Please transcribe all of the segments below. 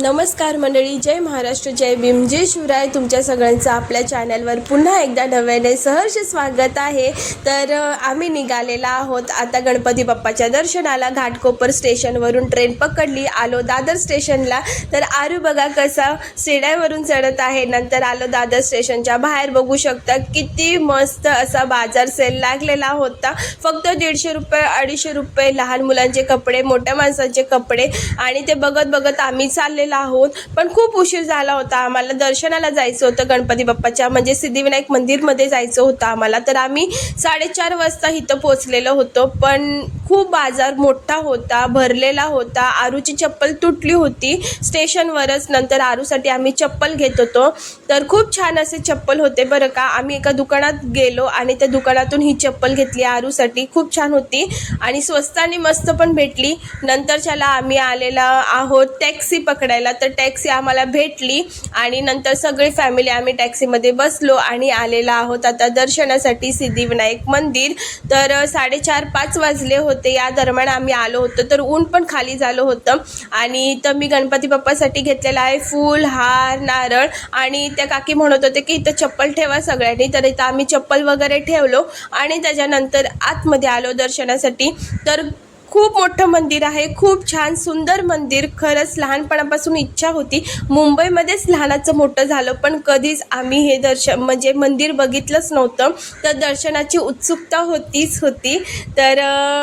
नमस्कार मंडळी जय महाराष्ट्र जय भीम जय शिवराय. तुमच्या सगळ्यांचं आपल्या चॅनलवर पुन्हा एकदा नव्याने सहर्ष स्वागत आहे. तर आम्ही निघालेला आहोत. आता गणपती बाप्पाच्या दर्शनाला घाटकोपर स्टेशनवरून ट्रेन पकडली. आलो दादर स्टेशनला. तर आरू बघा कसा शिड्यावरून चढत आहे. नंतर आलो दादर स्टेशनच्या बाहेर. बघू शकता किती मस्त असा बाजार सेल लागलेला होता. फक्त दीडशे रुपये अडीचशे रुपये लहान मुलांचे कपडे मोठ्या माणसांचे कपडे आणि ते बघत बघत आम्ही चाललेलो आहोत. पण खूप उशीर झाला होता आम्हाला. दर्शनाला जायचं होतं गणपती बाप्पाच्या. म्हणजे सिद्धिविनायक मंदिरमध्ये जायचं होतं आम्हाला. तर आम्ही साडेचार वाजता इथं पोचलेलो होतो. पण खूप बाजार मोठा होता भरलेला होता. आरूची चप्पल तुटली होती. स्टेशनवरच नंतर आरूसाठी आम्ही चप्पल घेत होतो. तर खूप छान असे चप्पल होते बरं का. आम्ही एका दुकानात गेलो आणि त्या दुकानातून ही चप्पल घेतली. आरूसाठी खूप छान होती आणि स्वस्त आणि मस्त पण भेटली. नंतरच्याला आम्ही आलेला आहोत टॅक्सी पकडायला. तर टॅक्सी आम्हाला भेटली आणि नंतर सगळी फॅमिली आम्ही टॅक्सीमध्ये बसलो आणि आलेला आहोत. आता दर्शनासाठी सिद्धिविनायक मंदिर. तर साडेचार पाच वाजले होते. या दरम्यान आम्ही आलो होतो. तर ऊन पण खाली झालं होतं. आणि इथं मी गणपती बाप्पासाठी घेतलेला आहे फूल हार नारळ आणि त्या काकी म्हणत होते की इथं चप्पल ठेवा सगळ्यांनी. तर इथं आम्ही चप्पल वगैरे ठेवलो आणि त्याच्यानंतर आतमध्ये आलो दर्शनासाठी. तर खूप मोठं मंदिर आहे खूप छान सुंदर मंदिर. खरंच लहानपणापासून इच्छा होती. मुंबईमध्येच लहानाचं मोठं झालं पण कधीच आम्ही हे दर्शन म्हणजे मंदिर बघितलंच नव्हतं. तर दर्शनाची उत्सुकता होतीच होती. तर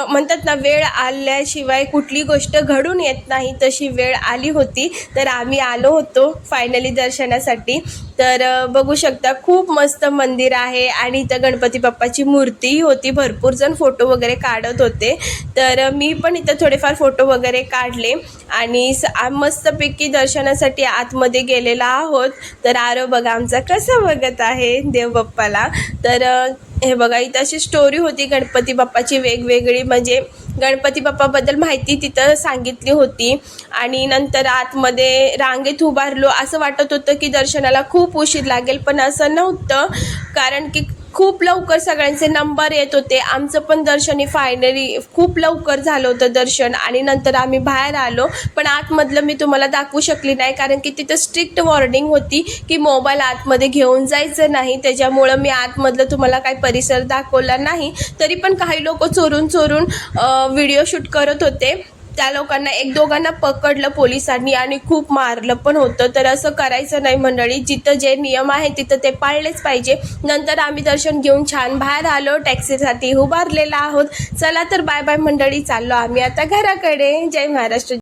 म्हणतात ना वेळ आल्याशिवाय कुठली गोष्ट घडून येत नाही तशी वेळ आली होती. तर आम्ही आलो होतो फायनली दर्शनासाठी. तर बघू शकता खूप मस्त मंदिर आहे आणि इथं गणपती बाप्पाची मूर्तीही होती. भरपूर जण फोटो वगैरे काढत होते. तर मी पण इथं थोडेफार फोटो वगैरे काढले आणि स- मस्तपैकी दर्शनासाठी आतमध्ये गेलेला आहोत. तर आरो बघा आमचा कसं बघत आहे देव बाप्पाला तर हे बघा इथं अशी स्टोरी होती गणपती बाप्पाची वेगवेगळी. म्हणजे गणपती बाप्पाबद्दल माहिती तिथं सांगितली होती. आणि नंतर आतमध्ये रांगेत उभारलो. असं वाटत होतं की दर्शनाला खूप उशीर लागेल पण असं नव्हतं. कारण की खूप लवकर सगळ्यांचे नंबर येत होते. आमचं पण दर्शन हे फायनली खूप लवकर झालं होतं दर्शन आणि नंतर आम्ही बाहेर आलो. पण आतमधलं मी तुम्हाला दाखवू शकली नाही कारण की तिथं स्ट्रिक्ट वॉर्निंग होती की मोबाईल आतमध्ये घेऊन जायचं नाही. त्याच्यामुळं मी आतमधलं तुम्हाला काही परिसर दाखवला नाही. तरी पण काही लोक चोरून चोरून व्हिडिओ शूट करत होते. त्या लोकांना एक दोघांना पकडलं पोलिसांनी आणि खूप मारलं पण होतं. तर असं करायचं नाही मंडळी. जिथं जे नियम आहे तिथं ते पाळलेच पाहिजे. नंतर आम्ही दर्शन घेऊन छान बाहेर आलो. टॅक्सीसाठी उभारलेला आहोत. चला तर बाय बाय मंडळी चाललो आम्ही आता घराकडे. जय महाराष्ट्र.